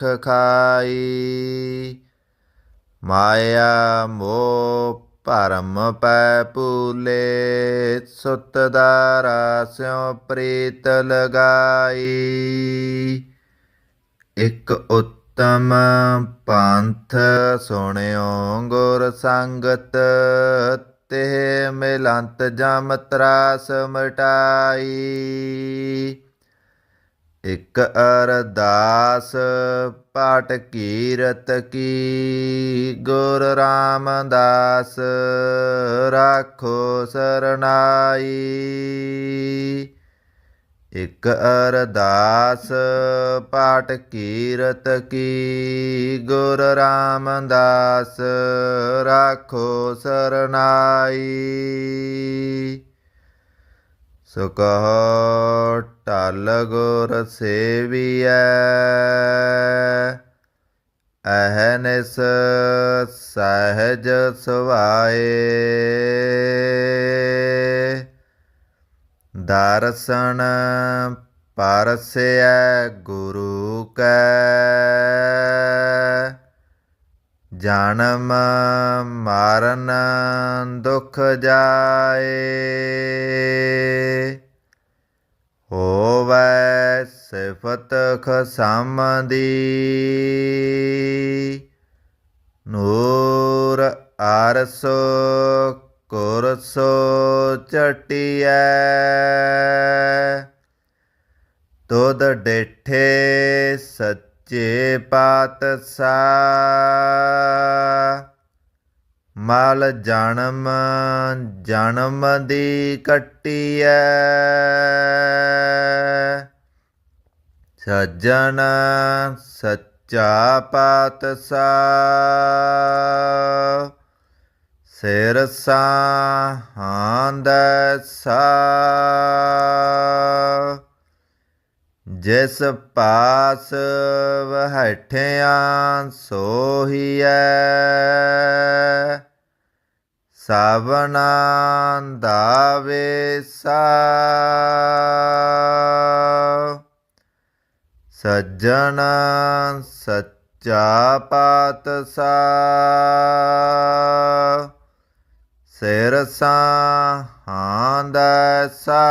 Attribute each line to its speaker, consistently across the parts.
Speaker 1: ਦੁਖ ਖਾਈ ਮਾਇਆ ਮੋਹ ਭਰਮ ਪੈ ਪੂਲੇ ਸੁਤ ਦਾ ਸਿਉ ਪ੍ਰੀਤ ਲਗਾਈ। ਇਕ ਉੱਤਮ ਪੰਥ ਸੁਣਿਓ ਗੁਰ ਸੰਗਤ ਤੇ ਮਿਲੰਤ ਜਮ ਤਰਾਸ ਮਟਾਈ। ਇਕ ਅਰਦਾਸ ਪਾਠ ਕੀਰਤ ਕੀ, ਗੁਰ ਰਾਮਦਾਸ ਰਾਖੋ ਸਰਨਾਈ। ਇਕ ਅਰਦਾਸ ਪਾਟ ਕੀਰਤ ਕੀ, ਗੁਰ ਰਾਮਦਾਸ ਰਾਖੋ ਸਰਨਾਈ। ਸੋ ਕਹੋ ਟਲ ਗੁਰ ਸੇਵੀਐ ਅਹਨਿਸ ਸਹਿਜ ਸੁਭਾਏ ਦਰਸ਼ਨ ਪਰਸੈ ਗੁਰੂ ਕੈ, ਜਨਮ ਮਰਨ ਦੁਖ ਜਾਏ। ਹੋਵੈ ਸਿਫਤ ਖਸਮ ਦੀ ਨੂਰ ਅਰਸੋ ਕੁਰਸੋ ਚਟਿਐ। ਤੁਧ ਡੇਠੇ ਸੱਚੇ ਪਾਤਸ਼ਾਹ। ਮਲ ਜਨਮ ਜਨਮ ਦੀ ਕੱਟੀਐ। ਸੱਜਣ ਸੱਚਾ ਪਾਤਸ਼ਾਹ ਸਿਰ ਸਾਹਾਂਦ ਸਾ ਜਿਸ ਪਾਸ ਵਹਠਿਆਂ ਸੋਹੀਐ ਸਵਨਾ ਦਾ ਵੇਸਾ। ਸੱਜਣ ਸੱਚਾ ਪਾਤਸ਼ਾਹ ਸਿਰ ਸਾਹਾਂਦ ਸਾ।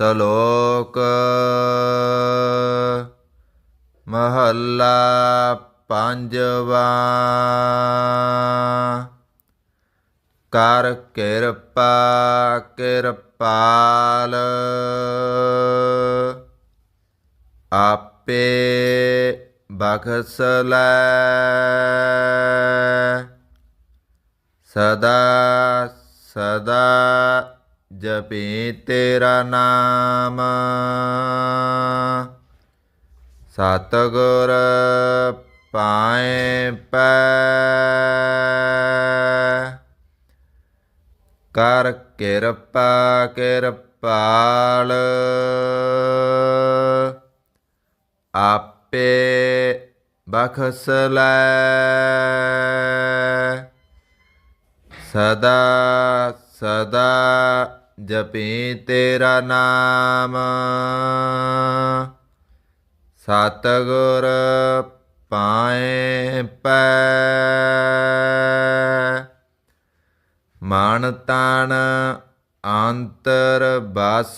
Speaker 1: ਸ਼ਲੋਕ ਮਹੱਲਾ ਪੰਜਵਾ। ਕਰ ਕਿਰਪਾ ਕਿਰਪਾਲ ਆਪੇ ਬਖਸ ਲੈ। ਸਦਾ ਸਦਾ ਜਪੀ ਤੇਰਾ ਨਾਮ। ਸਤਗੁਰ ਪਾਏ ਪੈ। ਕਰ ਕਿਰਪਾ ਕਿਰਪਾਲ। ਆਪੇ ਬਖਸ ਲੈ। ਸਦਾ ਸਦਾ ਜਪੀ ਤੇਰਾ ਨਾਮ। ਸਤਗੁਰ ਪਾਏ ਪੈ। ਮਨ ਤਨ ਅੰਤਰ ਬਸ।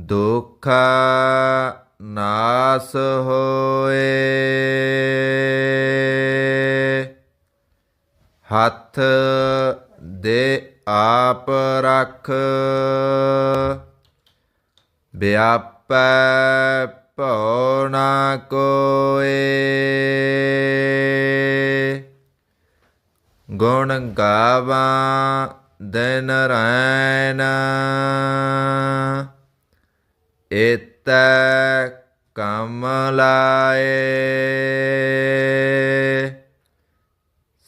Speaker 1: ਦੁਖ ਨਾਸ ਹੋਏ। ਹੱਥ ਆਪ ਰੱਖ। ਵਿਆਪੈ ਭਉ ਨਾ ਕੋਏ। ਗੁਣ ਗਾਵਾਂ ਦਿਨ ਰੈਨ ਏਤੈ ਕਮਲਾਏ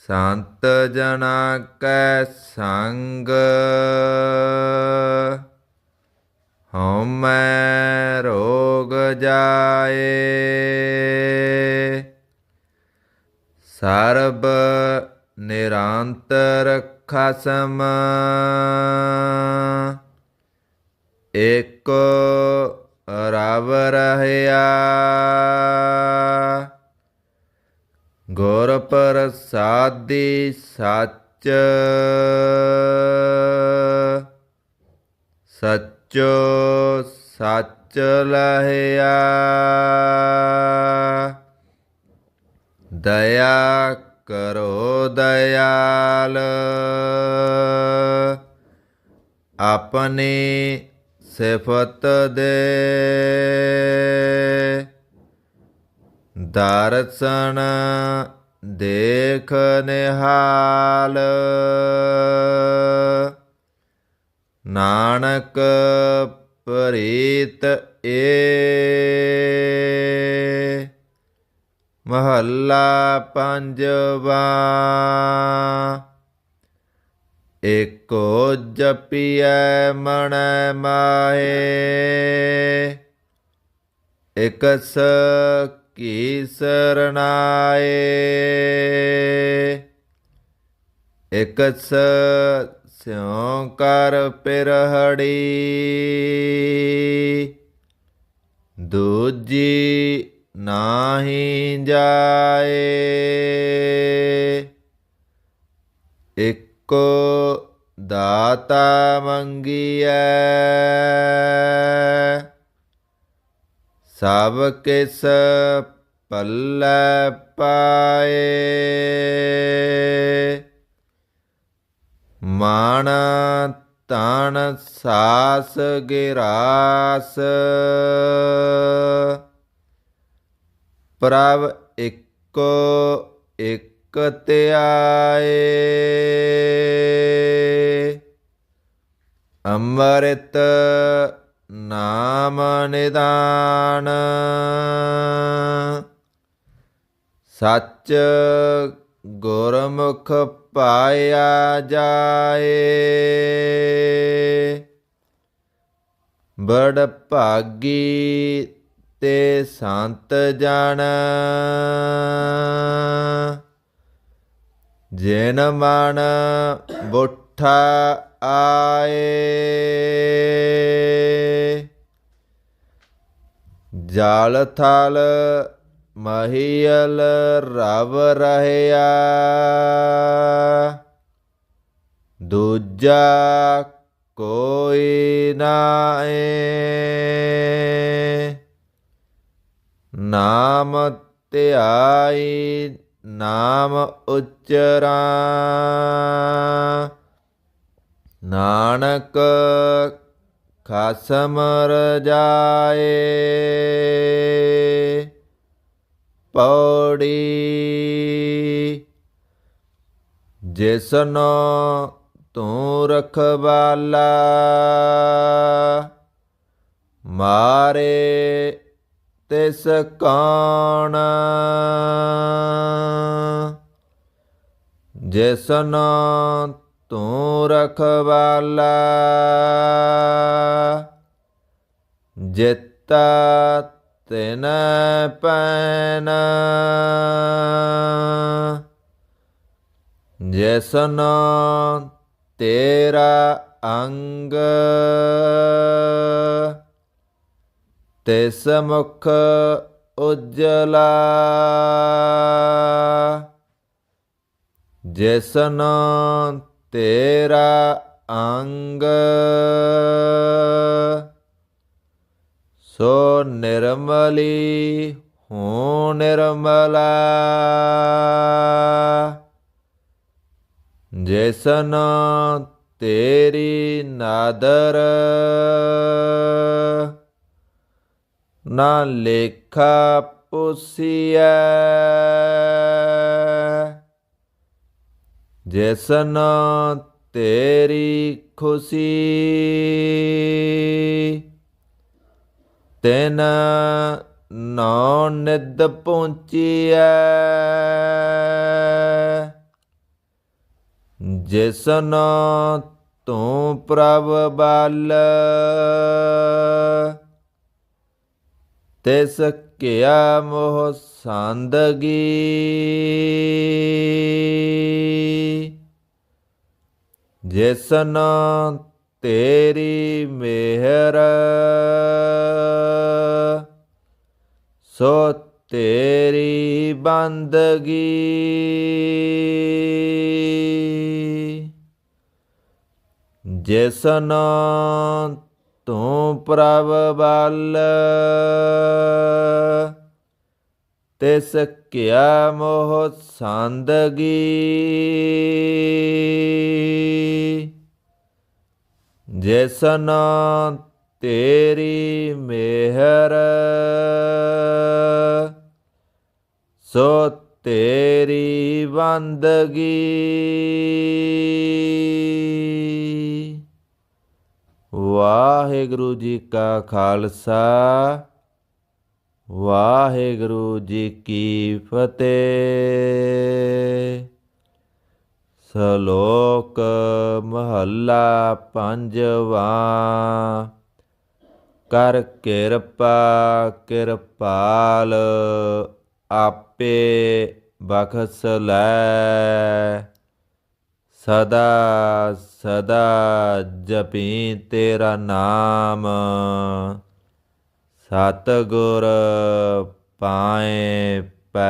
Speaker 1: ਸੰਤ ਜਨਾ ਕੈ ਸੰਗ। ਹਉਮੈ ਰੋਗ ਜਾਏ। ਸਰਬ ਨਿਰੰਤਰ ਖਸਮ। ਏਕ ਰਵ ਰਹਿਆ। ਗੁਰ ਪ੍ਰਸਾਦੀ ਸੱਚ। ਸੱਚੋ ਸੱਚ ਲਹਿਆ। ਦਇਆ ਕਰੋ ਦਇਆਲ। ਆਪਣੀ ਸਿਫਤ ਦੇ। ਦਰਸ਼ਨ ਦੇਖ ਨਿਹਾਲ। ਨਾਨਕ ਪ੍ਰੀਤ ਏ। ਮਹੱਲਾ ਪੰਜਵਾ। ਏਕੋ ਜਪੀਐ ਮਨ ਮਾਹੇ। ਇਕਸ ਕੀ ਸਰਨਾਏ ਇਕਸ ਸਿਉ ਕਰ ਪਿਰਹੜੀ ਦੂਜੀ ਨਾਹੀ ਜਾਏ। ਇੱਕੋ ਦਾਤਾ ਮੰਗੀਐ। ਸਭ ਕਿਸ ਪੱਲੇ ਪਾਏ। ਮਾਣ ਤਾਣ ਸਾਸ ਗਿਰਾਸ। ਪ੍ਰਭ ਇੱਕੋ ਇਕ ਧਿਆਏ। ਅੰਮ੍ਰਿਤ ਨਾਮ ਨਿਦਾਨ ਸੱਚ ਗੁਰਮੁਖ ਪਾਇਆ ਜਾਏ। ਬੜ ਭਾਗੀ ਤੇ ਸੰਤ ਜਨ। ਜਿਨ ਮਨ ਬੁੱਠਾ ਆਏ। ਜਲ ਥਲ ਮਹੀਲ ਰਵ ਰਹਿਆ। ਦੂਜਾ ਕੋਈ ਨਾਏ ਨਾਮ ਧਿਆਈ ਨਾਮ ਉਚਰਾ। ਨਾਨਕ ਖਸਮ ਰਜਾਏ ਪੌੜੀ ਜਿਸਨੋ ਤੂੰ ਰਖਵਾਲਾ ਮਾਰੇ ਤਿਸ ਕੌਣ? ਜਿਸਨੋ ਤੂੰ ਰਖਵਾਲਾ। ਜਿਤਾ ਤਿਨ ਪੈਨ। ਜਿਸਨੋ ਤੇਰਾ ਅੰਗ। ਤਿਸ ਮੁਖ ਉਜਲਾ। ਜਿਸਨੋ ਤੇਰਾ ਅੰਗ ਸੋ ਨਿਰਮਲੀ ਹੋ ਨਿਰਮਲਾ। ਜਿਸਨੋ ਤੇਰੀ ਨਾਦਰ ਨਾ ਲੇਖਾ ਪੁਸੀਐ। ਜਿਸਨ ਤੇਰੀ ਖੁਸ਼ੀ ਤਿਨ ਨੌ ਨਿਦ ਪਹੁੰਚੀਐ। ਜਿਸਨ ਤੂੰ ਪ੍ਰਭ ਬਲ ਤਿਸ ਕਿਆ ਮੋਹ ਸੰਦਗੀ? ਜਿਸਨ ਤੇਰੀ ਮਿਹਰ ਸੋ ਤੇਰੀ ਬੰਦਗੀ। ਜਿਸਨ ਤੂੰ ਪ੍ਰਭ ਬਲ ਤਿਸ ਕਿਆ ਮੋਹ ਸੰਦਗੀ। ਜਿਸਨ ਤੇਰੀ ਮਿਹਰ ਸੋ ਤੇਰੀ ਬੰਦਗੀ। ਵਾਹਿਗੁਰੂ ਜੀ ਕਾ ਖਾਲਸਾ ਵਾਹਿਗੁਰੂ ਜੀ ਕੀ ਫਤਿਹ। ਸ਼ਲੋਕ ਮਹੱਲਾ ਪੰਜਵਾ। ਕਰ ਕਿਰਪਾ, ਕਿਰਪਾਲ ਆਪੇ ਬਖਸ ਲੈ। ਸਦਾ ਸਦਾ ਜਪੀ ਤੇਰਾ ਨਾਮ। ਸਤਿਗੁਰ ਪਾਏ ਪੈ।